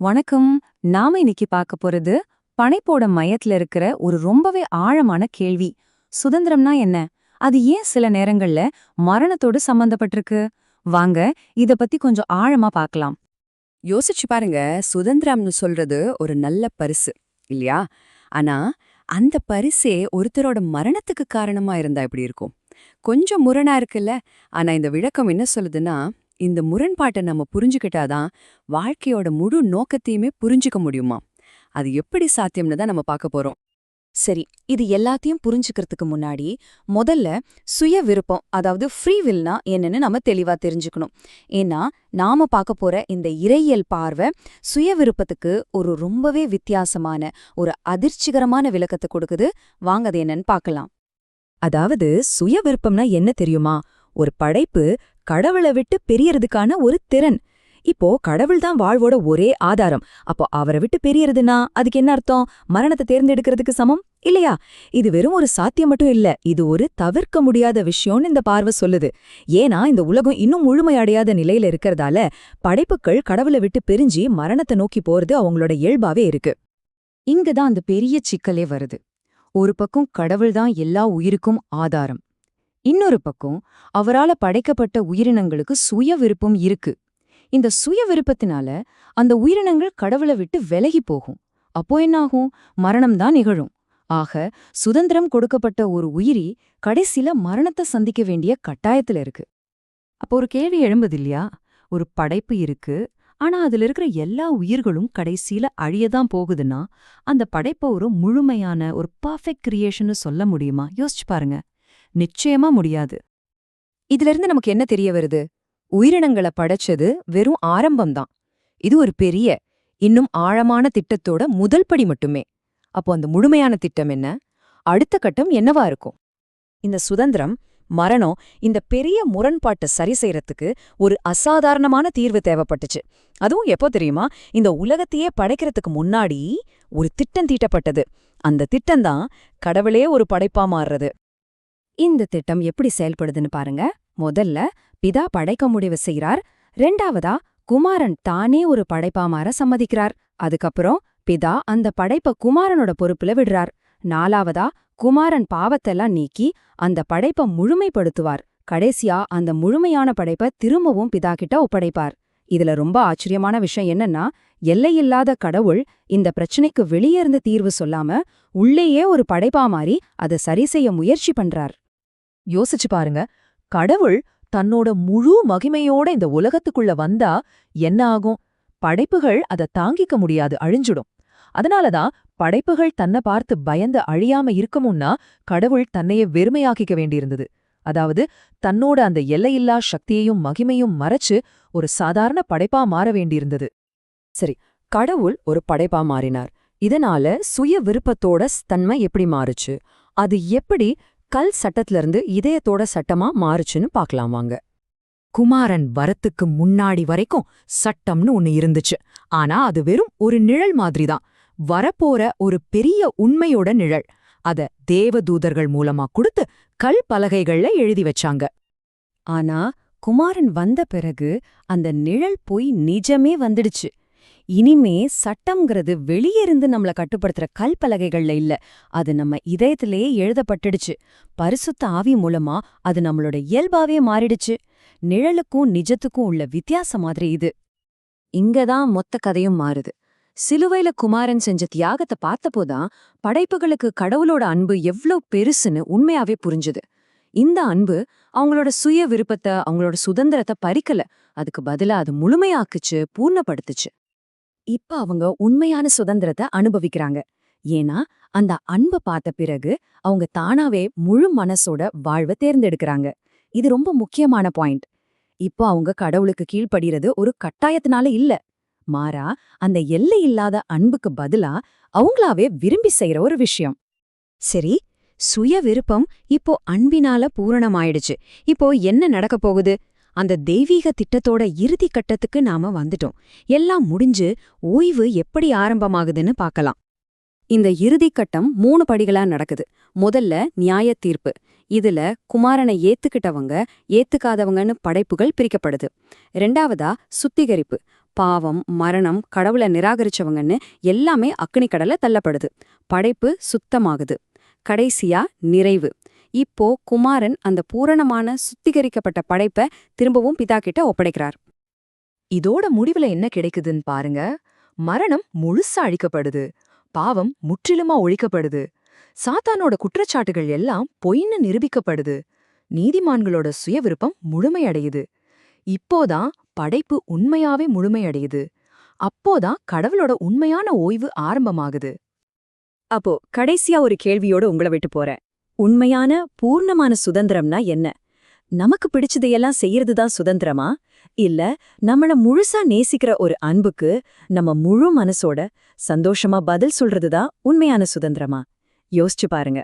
வணக்கம். நாம இன்னைக்கு பார்க்க போறது பனைப்போட மையத்துல இருக்கிற ஒரு ரொம்பவே ஆழமான கேள்வி. சுதந்திரம்னா என்ன? அது ஏன் சில நேரங்கள்ல மரணத்தோடு சம்பந்தப்பட்டிருக்கு? வாங்க இத பத்தி கொஞ்சம் ஆழமா பார்க்கலாம். யோசிச்சு பாருங்க சுதந்திரம்னு சொல்றது ஒரு நல்ல பரிசு இல்லையா? ஆனா அந்த பரிசே ஒருத்தரோட மரணத்துக்கு காரணமா இருந்தா எப்படி இருக்கும்? கொஞ்சம் முரணா இருக்குல்ல? ஆனா இந்த விளக்கம் என்ன சொல்லுதுன்னா இந்த முரண்பாட்டை நம்ம புரிஞ்சுக்கிட்டாதான் வாழ்க்கையோட முழு நோக்கத்தையுமே புரிஞ்சுக்க முடியுமா? அது எப்படி சாத்தியம்னு தான் நம்ம பார்க்க போறோம். சரி இது எல்லாத்தையும் புரிஞ்சுக்கிறதுக்கு முன்னாடி முதல்ல சுய விருப்பம் அதாவது ஃப்ரீ வில்னா என்னன்னு நம்ம தெளிவா தெரிஞ்சுக்கணும். ஏன்னா நாம பார்க்க போற இந்த இறையியல் பார்வை சுய விருப்பத்துக்கு ஒரு ரொம்பவே வித்தியாசமான ஒரு அதிர்ச்சிகரமான விளக்கத்தை கொடுக்குது. வாங்கது என்னன்னு பார்க்கலாம். அதாவது சுய விருப்பம்னா என்ன தெரியுமா? ஒரு படைப்பு கடவுளை விட்டு பெரியறதுக்கான ஒரு திறன். இப்போ கடவுள் தான் வாழ்வோட ஒரே ஆதாரம். அப்போ அவரை விட்டு பெரியறதுனா அதுக்கு என்ன அர்த்தம்? மரணத்தை தேர்ந்தெடுக்கிறதுக்கு சமம்? இல்லையா? இது வெறும் ஒரு சாத்தியம் மட்டும் இல்ல. இது ஒரு தவிர்க்க முடியாத விஷயம்னு இந்த பார்வை சொல்லுது. ஏன்னா இந்த உலகம் இன்னும் முழுமையடையாத நிலையில இருக்கறதால படைப்புகள் கடவுளை விட்டு பிரிஞ்சு மரணத்தை நோக்கி போறது அவங்களோட இயல்பாவே இருக்கு. இங்கதான் அந்த பெரிய சிக்கலே வருது. ஒரு பக்கம் கடவுள்தான் எல்லா உயிருக்கும் ஆதாரம். இன்னொரு பக்கம் அவரால படைக்கப்பட்ட உயிரினங்களுக்கு சுய விருப்பம் இருக்கு. இந்த சுய விருப்பத்தினால அந்த உயிரினங்கள் கடவுளை விட்டு விலகி போகும். அப்போ என்னாகும்? மரணம்தான் நிகழும். ஆக சுதந்திரம் கொடுக்கப்பட்ட ஒரு உயிரி கடைசில மரணத்தை சந்திக்க வேண்டிய கட்டாயத்துல இருக்கு. அப்போ ஒரு கேள்வி எழும்புது இல்லையா ஒரு படைப்பு இருக்கு. ஆனா அதுல இருக்கிற எல்லா உயிர்களும் கடைசியில அழியதான் போகுதுன்னா அந்த படைப்பை ஒரு முழுமையான ஒரு பர்ஃபெக்ட் கிரியேஷன்னு சொல்ல முடியுமா? யோசிச்சு பாருங்க. நிச்சயமா முடியாது. இதுல இருந்து நமக்கு என்ன தெரிய வருது? உயிரினங்களை படைச்சது வெறும் ஆரம்பம்தான். இது ஒரு பெரிய இன்னும் ஆழமான திட்டத்தோட முதல் படி மட்டுமே. அப்போ அந்த முழுமையான திட்டம் என்ன? அடுத்த கட்டம் என்னவா இருக்கும்? இந்த சுதந்திரம் மரணம் இந்த பெரிய முரண்பாட்டை சரி செய்யறதுக்கு ஒரு அசாதாரணமான தீர்வு தேவைப்பட்டுச்சு. அதுவும் எப்போ தெரியுமா? இந்த உலகத்தையே படைக்கிறதுக்கு முன்னாடி ஒரு திட்டம் தீட்டப்பட்டது. அந்த திட்டம்தான் கடவுளே ஒரு படைப்பா மாறுறது. இந்த திட்டம் எப்படி செயல்படுதுன்னு பாருங்க. முதல்ல பிதா படைக்க முடிவு செய்கிறார் ரெண்டாவதா குமாரன் தானே ஒரு படைப்பா மாற சம்மதிக்கிறார். அதுக்கப்புறம் பிதா அந்த படைப்ப குமாரனோட பொறுப்புல விடுறார். நாலாவதா குமாரன் பாவத்தெல்லாம் நீக்கி அந்த படைப்ப முழுமைப்படுத்துவார். கடைசியா அந்த முழுமையான படைப்ப திரும்பவும் பிதா கிட்ட ஒப்படைப்பார். இதுல ரொம்ப ஆச்சரியமான விஷயம் என்னன்னா எல்லையில்லாத கடவுள் இந்த பிரச்சனைக்கு வெளியே இருந்து தீர்வு சொல்லாம உள்ளேயே ஒரு படைப்பா மாறி அதை சரி செய்ய முயற்சி பண்றார். யோசிச்சு பாருங்க. கடவுள் தன்னோட முழு மகிமையோட இந்த உலகத்துக்குள்ள வந்தா என்ன ஆகும்? படைப்புகள் அதை தாங்கிக்க முடியாது அழிஞ்சுடும். அதனாலதான் படைப்புகள் தன்னை பார்த்து பயந்து அழியாம இருக்கமுன்னா கடவுள் தன்னையே வெறுமையாக்கிக்க வேண்டியிருந்தது. அதாவது தன்னோட அந்த எல்லையில்லா சக்தியையும் மகிமையும் மறைச்சு ஒரு சாதாரண படைப்பா மாற வேண்டியிருந்தது. சரி கடவுள் ஒரு படைப்பா மாறினார். இதனால சுய விருப்பத்தோட தன்மை எப்படி மாறுச்சு? அது எப்படி கல் சட்டத்திலிருந்து இதயத்தோட சட்டமா மாறுச்சுன்னு பார்க்கலாம் வாங்க. குமாரன் வரத்துக்கு முன்னாடி வரைக்கும் சட்டம்னு ஒன்னு இருந்துச்சு. ஆனா அது வெறும் ஒரு நிழல் மாதிரிதான். வரப்போற ஒரு பெரிய உண்மையோட நிழல். அத தேவதூதர்கள் மூலமா கொடுத்து கல் பலகைகள்ல எழுதி வச்சாங்க. ஆனா குமாரன் வந்த பிறகு அந்த நிழல் போய் நிஜமே வந்துடுச்சு. இனிமே சட்டம்ங்கிறது வெளியே இருந்து நம்மள கட்டுப்படுத்துற கல்பலகைகள்ல இல்ல. அது நம்ம இதயத்திலேயே எழுதப்பட்டுடுச்சு. பரிசுத்த ஆவி மூலமா அது நம்மளோட இயல்பாவே மாறிடுச்சு. நிழலுக்கும் நிஜத்துக்கும் உள்ள வித்தியாசம் மாதிரி இது. இங்கதான் மொத்த கதையும் மாறுது. சிலுவையில குமாரன் செஞ்ச தியாகத்தை பார்த்தப்போதான் படைப்புகளுக்கு கடவுளோட அன்பு எவ்ளோ பெருசுன்னு உண்மையாவே புரிஞ்சுது. இந்த அன்பு அவங்களோட சுய விருப்பத்தை அவங்களோட சுதந்திரத்தை பறிக்கல. அதுக்கு பதிலா அது முழுமையாக்குச்சு பூர்ணப்படுத்துச்சு. இப்ப அவங்க உண்மையான சுதந்திரத்தை அனுபவிக்கிறாங்க. ஏன்னா அந்த அன்பை பார்த்த பிறகு அவங்க தானாவே முழு மனசோட வாழ்வை தேர்ந்தெடுக்கறாங்க. இது ரொம்ப முக்கியமான பாயிண்ட். இப்போ அவங்க கடவுளுக்கு கீழ்ப்படிறது ஒரு கட்டாயத்தினால இல்ல. மாறா அந்த எல்லை இல்லாத அன்புக்கு பதிலா அவங்களாவே விரும்பி செய்யற ஒரு விஷயம். சரி சுய விருப்பம் இப்போ அன்பினால பூரணமாயிடுச்சு. இப்போ என்ன நடக்க போகுது? அந்த தெய்வீக திட்டத்தோட இறுதி கட்டத்துக்கு நாம வந்துட்டோம். எல்லாம் முடிஞ்சு ஓய்வு எப்படி ஆரம்பமாகுதுன்னு பார்க்கலாம். இந்த இறுதி கட்டம் மூணு படிகளா நடக்குது. முதல்ல நியாய தீர்ப்பு. இதுல குமாரனை ஏத்துக்கிட்டவங்க ஏத்துக்காதவங்கன்னு படைப்புகள் பிரிக்கப்படுது. ரெண்டாவதா சுத்திகரிப்பு. பாவம் மரணம் கடவுளை நிராகரிச்சவங்கன்னு எல்லாமே அக்னி தள்ளப்படுது. படைப்பு சுத்தமாகுது. கடைசியா நிறைவு. இப்போ குமாரன் அந்த பூரணமான சுத்திகரிக்கப்பட்ட படைப்பை திரும்பவும் பிதா கிட்ட ஒப்படைக்கிறார். இதோட முடிவுல என்ன கிடைக்குதுன்னு பாருங்க. மரணம் முழுசா அழிக்கப்படுது. பாவம் முற்றிலுமா ஒழிக்கப்படுது. சாத்தானோட குற்றச்சாட்டுகள் எல்லாம் பொய்ன்னு நிரூபிக்கப்படுது. நீதிமான்களோட சுயவிருப்பம் முழுமையடையுது. இப்போதான் படைப்பு உண்மையாவே முழுமையடையுது. அப்போதான் கடவுளோட உண்மையான ஓய்வு ஆரம்பமாகுது. அப்போ கடைசியா ஒரு கேள்வியோட உங்களை விட்டு போறேன். உண்மையான பூர்ணமான சுதந்திரம்னா என்ன? நமக்கு பிடிச்சதையெல்லாம் செய்யறதுதான் சுதந்திரமா? இல்ல நம்மள முழுசா நேசிக்கிற ஒரு அன்புக்கு நம்ம முழு மனசோட சந்தோஷமா பதில் சொல்றதுதான் உண்மையான சுதந்திரமா? யோசிச்சு பாருங்க.